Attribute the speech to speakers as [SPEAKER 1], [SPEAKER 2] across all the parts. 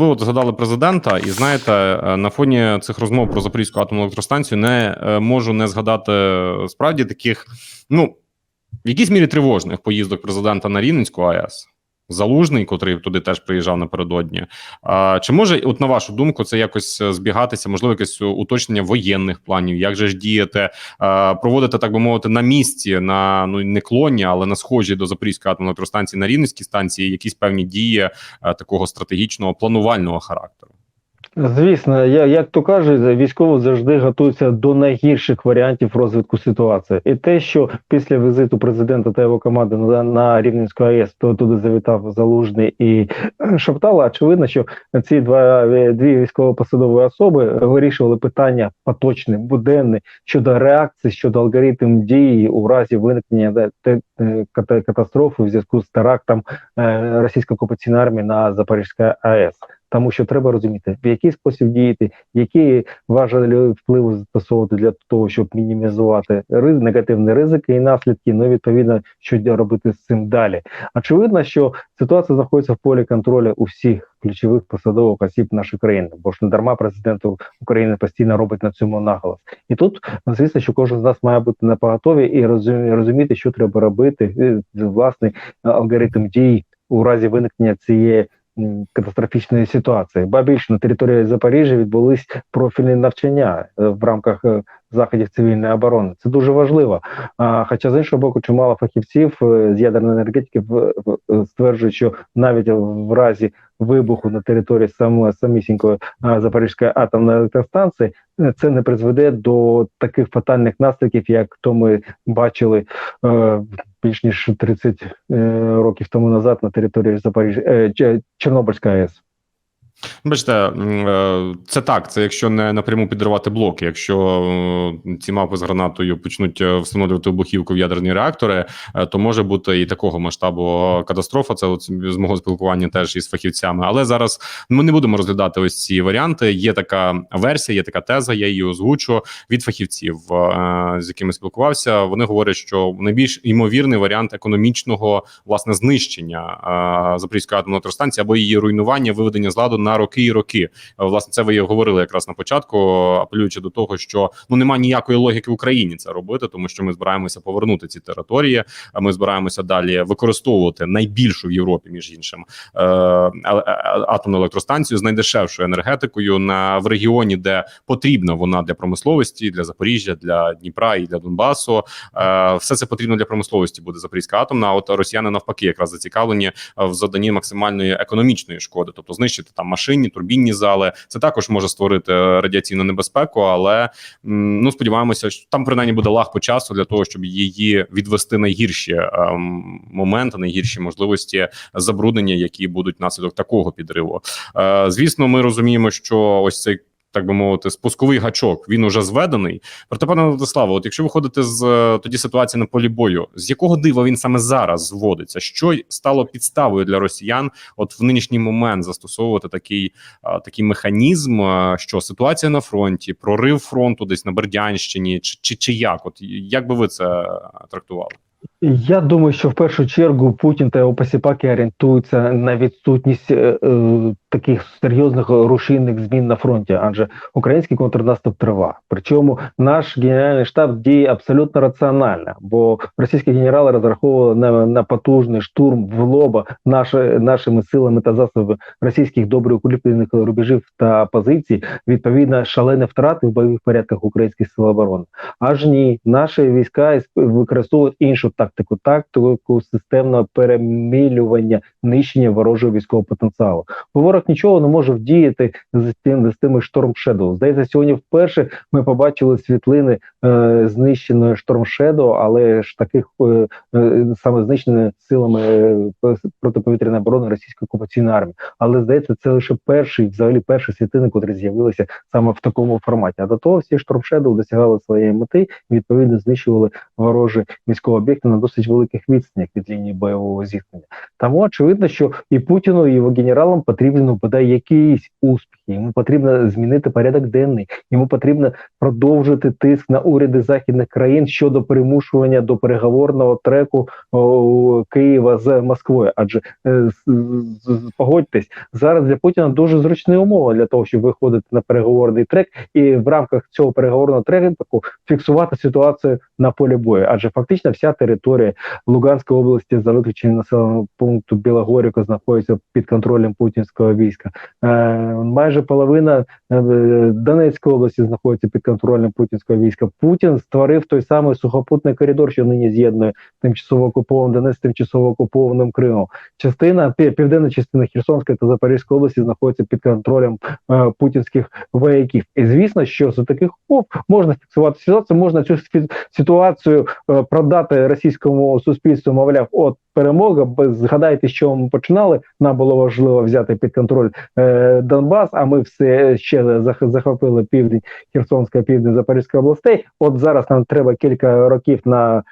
[SPEAKER 1] Ви от згадали президента, і знаєте, е, на фоні цих розмов про Запорізьку атомну електростанцію не е, можу не згадати е, справді таких, ну в якійсь мірі тривожних поїздок президента на Рівненську АЕС. Залужний, котрий туди теж приїжджав напередодні. Чи може, от на вашу думку, це якось е, збігатися? Можливо, якесь уточнення воєнних планів? Як же ж діяти, проводити, так би мовити, на місці, на ну не клоні, але на схожі до Запорізької атомної електростанції на Рівненській станції, якісь певні дії е, такого стратегічного планувального характеру?
[SPEAKER 2] Звісно, я як то кажуть, військово завжди готуються до найгірших варіантів розвитку ситуації. І те, що після візиту президента та його команди на, на Рівненську АЕС, то туди завітав Залужний і е, Шаптала, очевидно, що ці два дві військово-посадові особи вирішували питання поточне, буденне щодо реакції, щодо алгоритм дії у разі виникнення е, катастрофи в зв'язку з терактом е, російської окупаційної армії на Запорізька АЕС. Тому що треба розуміти, в який спосіб діяти, які важелі впливу застосовувати для того, щоб мінімізувати риз, негативні ризики і наслідки. Ну відповідно, що робити з цим далі. Очевидно, що ситуація знаходиться в полі контролю у всіх ключових посадових осіб нашої країни, бо ж не дарма президент України постійно робить на цьому наголос. І тут звісно, що кожен з нас має бути на поготові і розуміти, що треба робити, власний алгоритм дій у разі виникнення цієї катастрофічної ситуації. Ба більше на території Запоріжжя відбулись профільні навчання е, в рамках е, заходів цивільної оборони. Це дуже важливо. А, хоча з іншого боку, чимало фахівців е, з ядерної енергетики стверджують, що навіть в разі вибуху на території саме самісінької Запорізької атомної електростанції е, це не призведе до таких фатальних наслідків, як то ми бачили е, більш ніж 30 е, років тому назад на території Запоріжжя е, Ч- Чорнобильської АЕС.
[SPEAKER 1] Бачите, е, це так. Це якщо не напряму підривати блоки. Якщо е, ці мапи з гранатою почнуть е, встановлювати вибухівку в ядерні реактори, то може бути і такого масштабу катастрофа. Це з мого спілкування теж із фахівцями. Але зараз ми не будемо розглядати ось ці варіанти. Є така версія, є така теза. Я її озвучу від фахівців, з якими спілкувався. Вони говорять, що найбільш ймовірний варіант економічного власне знищення Запорізької атомної електростанції або її руйнування, виведення з ладу на роки і роки. Е, Власне, це ви і говорили якраз на початку, апелюючи до того, що ну немає ніякої логіки в Україні це робити, тому що ми збираємося повернути ці території. А ми збираємося далі використовувати найбільшу в Європі, між іншим, е, атомну електростанцію з найдешевшою енергетикою на в регіоні, де потрібна вона для промисловості, для Запоріжжя, для Дніпра і для Донбасу. Е, Все це потрібно для промисловості. Буде Запорізька атомна. А от росіяни навпаки, якраз зацікавлені в заданні максимальної економічної шкоди, тобто знищити там машинні, турбінні зали. Це також може створити е, радіаційну небезпеку, але ну сподіваємося, що там принаймні буде лаг по часу для того, щоб її відвести найгірші ем, моменти, найгірші можливості забруднення, які будуть наслідок такого підриву. Е, Звісно, ми розуміємо, що ось цей. Так би мовити, спусковий гачок він уже зведений. Проте, пане Владиславе, от якщо виходити з е, тоді ситуації на полі бою, з якого дива він саме зараз зводиться? Що стало підставою для росіян, от в нинішній момент застосовувати такий, а, такий механізм, а, що ситуація на фронті, прорив фронту десь на Бердянщині, чи, чи, чи як? От як би ви це трактували?
[SPEAKER 2] Я думаю, що в першу чергу Путін та його посіпаки орієнтуються на відсутність е, е, таких серйозних рушійних змін на фронті, адже український контрнаступ триває. Причому наш генеральний штаб діє абсолютно раціонально, бо російські генерали розраховували на, на потужний штурм в лоба наші, нашими силами та засобами російських добре укріплених рубежів та позицій. Відповідно, шалені втрати в бойових порядках українських сил оборони. Аж ні, наші війська використовують іншу тактику, тактику тактику системного перемілювання, нищення ворожого військового потенціалу. Бо ворог нічого не може вдіяти з тим з тими Storm Shadow. Здається, сьогодні вперше ми побачили світлини е, знищеної Storm Shadow, але ж таких е, е, саме знищеної силами е, протиповітряної оборони російської окупаційної армії. Але здається, це лише перший, взагалі перші світлини, котрі з'явилися саме в такому форматі. А до того всі Storm Shadow досягали своєї мети і відповідно знищували ворожі військові об'єкти на досить великих відстанях від лінії бойового зіткнення. Тому очевидно, що і Путіну, і його генералам потрібно бодай якийсь успіх, Йому потрібно змінити порядок денний. Йому потрібно продовжити тиск на уряди західних країн щодо примушування до переговорного треку Києва з Москвою. Адже е, погодьтесь, зараз для Путіна дуже зручні умови для того, щоб виходити на переговорний трек, і в рамках цього переговорного треку фіксувати ситуацію на полі бою. Адже фактично вся територія Луганської області за виключенням населеного пункту Білогорівка знаходиться під контролем путінського війська. Е, майже половина е, Донецької області знаходиться під контролем путінського війська. Путін створив той самий сухопутний коридор, що нині з'єднує тимчасово окупований Донець тимчасово окупованим Кримом. Частина південна частина Херсонської та Запорізької області знаходиться під контролем е, путінських вояків. І звісно, що за таких умов можна фіксувати ситуацію, можна цю ситуацію е, продати російському суспільству. Мовляв, от перемога. Згадайте, що ми починали. Нам було важливо взяти під контроль е, Донбас. А ми все ще зах- захопили південь Херсонська, південь Запорізької областей. От зараз нам треба кілька років на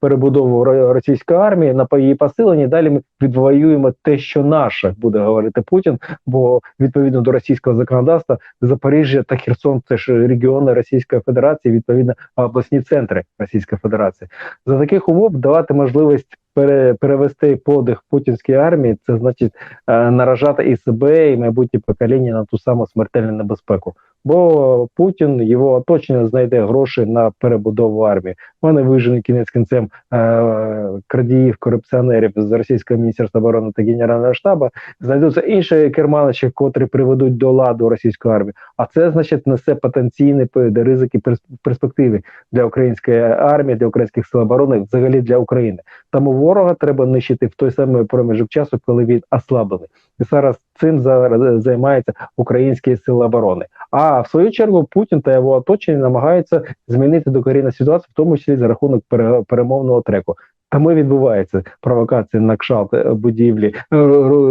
[SPEAKER 2] перебудову ро- російської армії, на її посилення. Далі ми відвоюємо те, що наше буде говорити Путін. Бо відповідно до російського законодавства Запоріжжя та Херсон це ж регіони Російської Федерації, відповідно обласні центри Російської Федерації. За таких умов давати можливість пере, перевести подих путінській армії, це значить е, наражати і себе, і майбутнє покоління на ту саму смертельну небезпеку. Бо Путін його оточення знайде гроші на перебудову армії. Вони виженуть кінець кінцем е, крадіїв, корупціонерів з російського міністерства оборони та генерального штабу. Знайдуться інші керманичі, котрі приведуть до ладу російську армію. А це значить несе потенційні ризики перс- перспективи для української армії, для українських сил оборони, взагалі для України. Тому ворога треба нищити в той самий проміжок часу, коли він ослаблений. І зараз цим зараз займаються українські сили оборони. А в свою чергу Путін та його оточення намагаються змінити докорінну ситуацію, в тому числі за рахунок перемовного треку. Тому відбувається провокація на кшалт е, будівлі, е,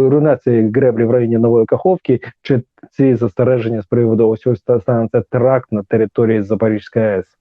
[SPEAKER 2] руйнації греблі в районі Нової Каховки, чи ці застереження з приводу ось ось станеться теракт на території Запорізької АЕС.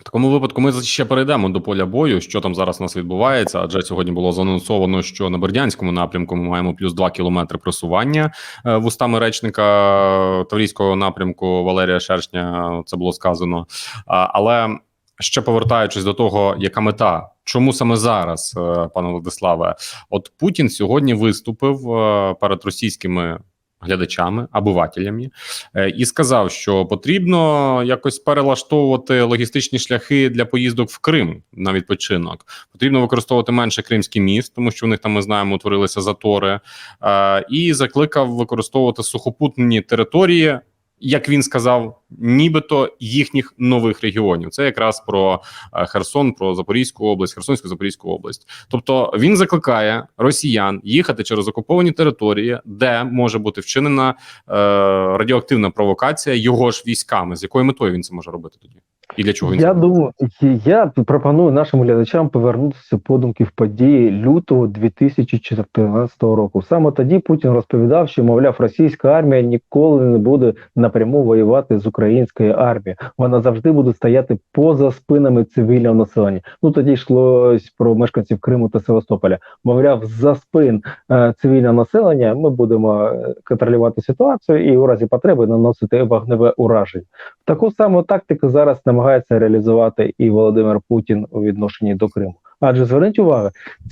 [SPEAKER 1] В такому випадку ми ще перейдемо до поля бою, що там зараз у нас відбувається. Адже сьогодні було заанонсовано, що на Бердянському напрямку ми маємо плюс 2 кілометри просування е, вустами речника Таврійського напрямку Валерія Шершня. Це було сказано. Але ще повертаючись до того, яка мета, чому саме зараз, е, пане Владиславе, от Путін сьогодні виступив е, перед російськими глядачами, обивателями, е, і сказав, що потрібно якось перелаштовувати логістичні шляхи для поїздок в Крим на відпочинок. Потрібно використовувати менше кримський міст, тому що в них там ми знаємо утворилися затори, е, і закликав використовувати сухопутні території. Як він сказав, нібито їхніх нових регіонів. Це якраз про е, Херсон, про Запорізьку область, Херсонську Запорізьку область. Тобто він закликає росіян їхати через окуповані території, де може бути вчинена е, радіоактивна провокація його ж військами. З якою метою він це може робити тоді? І для чого він
[SPEAKER 2] Я думаю, я пропоную нашим глядачам повернутися подумки в події лютого 2014 року. Саме тоді Путін розповідав, що мовляв, російська армія ніколи не буде напряму воювати з українською армією. Вона завжди буде стояти поза спинами цивільного населення. Ну тоді йшлось про мешканців Криму та Севастополя. Мовляв, за спин е, цивільного населення ми будемо е, контролювати ситуацію і у разі потреби наносити вогневе ураження. Таку саму тактику зараз намагається реалізувати і Володимир Путін у відношенні до Криму. Адже зверніть увагу,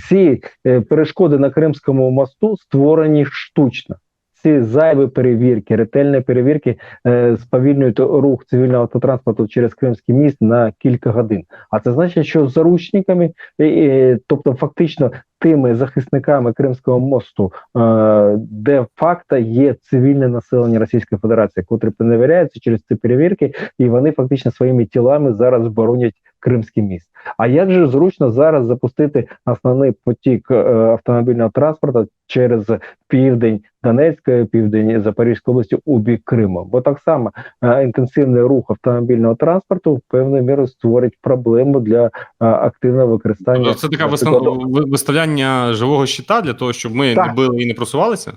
[SPEAKER 2] ці е, перешкоди на Кримському мосту створені штучно. Ці зайві перевірки, ретельні перевірки е, сповільнюють рух цивільного автотранспорту через Кримський міст на кілька годин. А це значить, що заручниками, е, тобто фактично тими захисниками Кримського мосту, е, де факта є цивільне населення Російської Федерації, котрі перевіряються через ці перевірки, і вони фактично своїми тілами зараз боронять Кримський міст. А як же зручно зараз запустити основний потік е, автомобільного транспорту через південь Донецької, південь Запорізької області у бік Криму? Бо так само е, інтенсивний рух автомобільного транспорту певною мірою створить проблему для е, активного використання.
[SPEAKER 1] Це
[SPEAKER 2] наприклад,
[SPEAKER 1] виставляння живого щита для того, щоб ми
[SPEAKER 2] Так.
[SPEAKER 1] не били і не просувалися?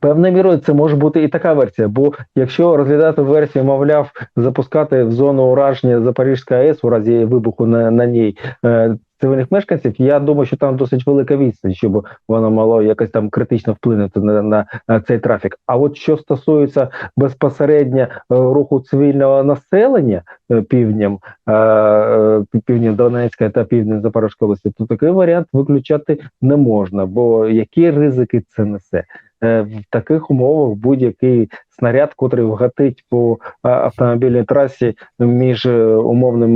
[SPEAKER 2] Певною мірою це може бути і така версія. Бо якщо розглядати версію, мовляв, запускати в зону ураження Запорізької АЕС у разі вибуху на, на ній е, цивільних мешканців, я думаю, що там досить велика відстань, щоб воно мало якось там критично вплинути на, на, на цей трафік. А от що стосується безпосередньо е, руху цивільного населення е, півднем, півднем Донецька та півднем Запорізької області, то такий варіант виключати не можна, бо які ризики це несе. Е, В таких умовах будь-який снаряд, котрий вгатить по автомобільній трасі між е, умовним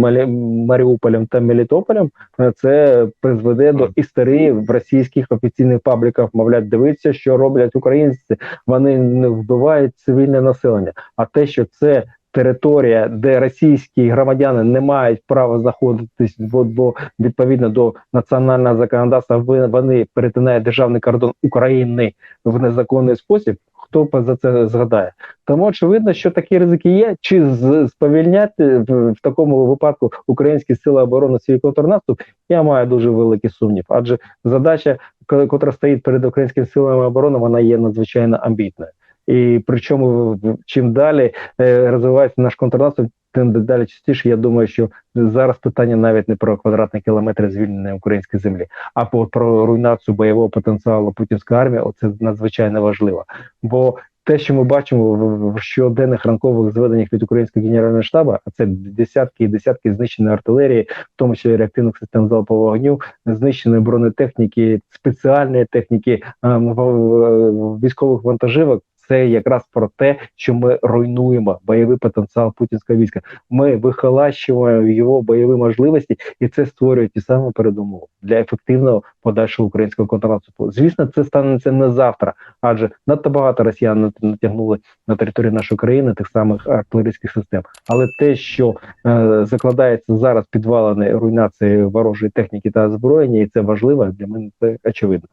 [SPEAKER 2] Маріуполем та Мелітополем, е, це призведе до істерії в російських офіційних пабліках. Мовлять, дивіться, що роблять українці. Вони не вбивають цивільне населення. А те, що це територія, де російські громадяни не мають права знаходитись, бо, відповідно до національного законодавства вони перетинають державний кордон України в незаконний спосіб. Хто за це згадає? Тому очевидно, що такі ризики є. Чи сповільняти в, такому випадку українські сили оборони свій контрнаступ? Я маю дуже великий сумнів. Адже задача, ко- котра стоїть перед українськими силами оборони, вона є надзвичайно амбітною. І причому чим далі е, розвивається наш контрнаступ, тим далі частіше. Я думаю, що зараз питання навіть не про квадратні кілометри звільненої української землі, а про руйнацію бойового потенціалу путінської армії. Оце надзвичайно важливо. Бо те, що ми бачимо в, щоденних ранкових зведеннях від українського генерального штабу, а це десятки і десятки знищеної артилерії, в тому числі реактивних систем залпового вогню, знищеної бронетехніки, спеціальної техніки, ем, військових вантажівок. Це якраз про те, що ми руйнуємо бойовий потенціал путінського війська. Ми вихолащуємо його бойові можливості, і це створює ті самі передумови для ефективного подальшого українського контрнаступу. Звісно, це станеться не завтра, адже надто багато росіян нат- натягнули на територію нашої країни тих самих артилерійських систем. Але те, що е, закладається зараз підвалини руйнації ворожої техніки та озброєння, і це важливо для мене це очевидно.